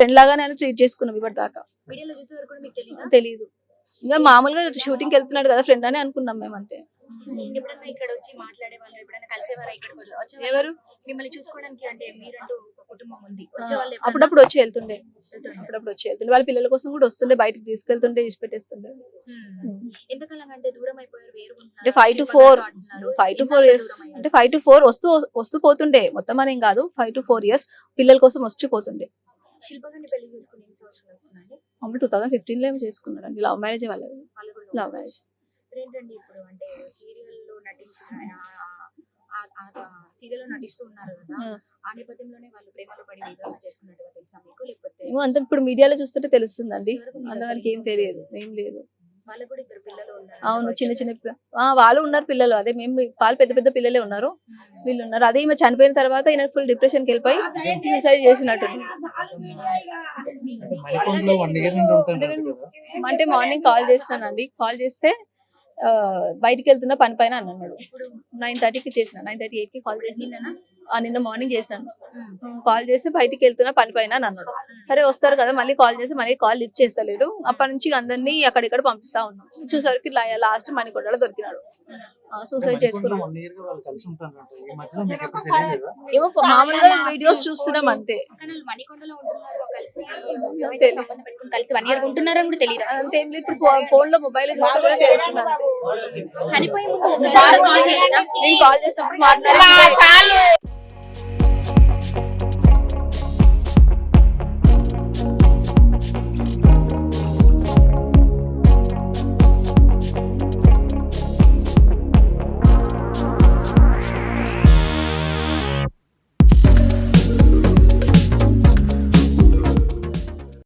Friend లాగానే ఆయన treat చేసుకున్నాం కూడా మీకు తెలియదా ఇంకా మామూలుగా షూటింగ్కి వెళ్తున్నాడు కదా ఫ్రెండ్ అని అనుకున్నాం మేము అంతే. ఎప్పుడన్నా ఇక్కడ వచ్చి మాట్లాడే వాళ్ళు ఎప్పుడైనా కలిసేవారా ఇక్కడికి వచ్చి- వచ్చేవారా? ఎవరు? మిమ్మల్ని చూసుకోవడానికి అంటే మీరంటూ ఒక కుటుంబం ఉంది. వచ్చేవాళ్ళు ఎప్పుడన్నా? అప్పుడప్పుడు వచ్చి వెళ్తుండే? అప్పుడప్పుడు వచ్చి వెళ్తుండే. వాళ్ళ పిల్లల కోసం కూడా వస్తుండే బయటకు తీసుకెళ్తుండే ఇచ్చి పెట్టేస్తుండే. ఎంతకాలం అంటే దూరం అయిపోయారు వేరుగుంటున్నారు అంటే five to four five to four years అంటే ఫైవ్ టు ఫోర్ వస్తూ వస్తూ పోతుండే. మొత్తం అనేం కాదు. ఫైవ్ టు ఫోర్ ఇయర్స్ పిల్లల కోసం వచ్చి పోతుండే. శిల్పగాన్ని పెళ్ళి చేసుకుని ఎన్ని సంవత్సరాలు అవుతుందండి? మమ్మల్ని టూ థౌసండ్ ఫిఫ్టీన్లో ఏమో చేసుకున్నాడు అండి లవ్ మ్యారేజ్ వాళ్ళది. వాళ్ళు కూడా లవ్ మ్యారేజ్ ఇప్పుడు ఏంటండి ఇప్పుడు అంటే సీరియల్లో నటించిన సీరియల్లో నటిస్తూ ఉన్నారు కదా ఆ. ఆ నేపథ్యంలోనే వాళ్ళు ప్రేమలో పడి వివాహం చేసుకున్నట్టుగా తెలుసా మీకు? లేకపోతే ఏమో అంత ఇప్పుడు మీడియాలో చూస్తుంటే తెలుస్తుందండి. ఎవరికి మీకు అంత అసలు వాళ్ళకి ఏం తెలియదు. ఏం లేదు. వాళ్ళకు కూడా ఇద్దరు పిల్లలు ఉన్నారు. అవును చిన్న చిన్న వాళ్ళు ఉన్నారు పిల్లలు. అదే మేము వాళ్ళు పెద్ద పెద్ద పిల్లలే ఉన్నారు. వీళ్ళు ఉన్నారు అదే ఈమె చనిపోయిన తర్వాత ఈయన ఫుల్ డిప్రెషన్కి వెళ్ళిపోయి సూసైడ్ చేసినట్టు. అంటే మార్నింగ్ కాల్ చేస్తానండి కాల్ చేస్తే బయటికి వెళ్తున్న పని పైన అని అన్నాడు. ఇప్పుడు నైన్ థర్టీకి చేసిన. నైన్ థర్టీ ఎయిట్కి కాల్? ఆ, నిన్న మార్నింగ్ చేసినాను. కాల్ చేస్తే బయటికి వెళ్తున్నా పని పైన అని అన్నాడు. సరే వస్తారు కదా మళ్ళీ కాల్ చేసి మళ్ళీ కాల్ లిఫ్ట్ చేస్తలేడు. అప్పటి నుంచి అందరినీ అక్కడిక్కడ పంపిస్తా ఉన్నాం. చూసరికి లాస్ట్ మణికొండలో దొరికినాడు. సూసైడ్ తెలియలేదా? ఏమో మామూలుగా వీడియోస్ చూస్తున్నాం అంతే. కలిసి తెలియదు. సంబంధం పెట్టుకుని కలిసి వన్ ఇయర్ ఉంటున్నారని కూడా తెలియదు? అంతేం లేదు ఇప్పుడు ఫోన్లో మొబైల్ తెలుస్తుంది అంతే. చనిపోయే ముందు ఒకసారి కాల్ చేయలేదా? నేను కాల్ చేసినప్పుడు మాట్లాడే